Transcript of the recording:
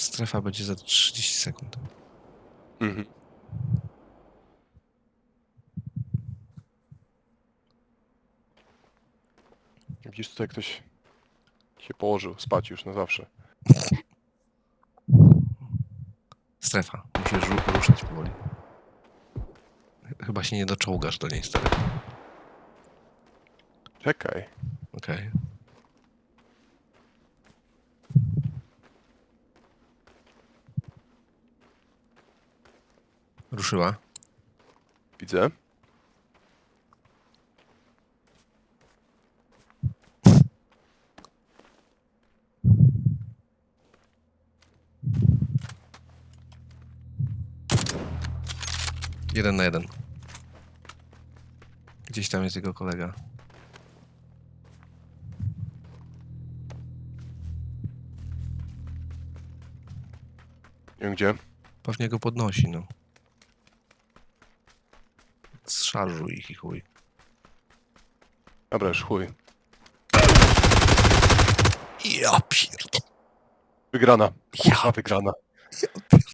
Strefa będzie za 30 sekund. Mhm. Widzisz, tutaj ktoś się położył spać już na zawsze. Strefa. Musisz ru- ruszać powoli. Chyba się nie doczołgasz do niej, stary. Czekaj. Okej. Ruszyła. Widzę. Jeden na jeden. Gdzieś tam jest jego kolega. Nie wiem gdzie. Pewnie go podnosi, no. Zszarżuj ich i chuj. Dobra, już chuj. Ja pierdolę. Wygrana. Ja Kurwa, wygrana.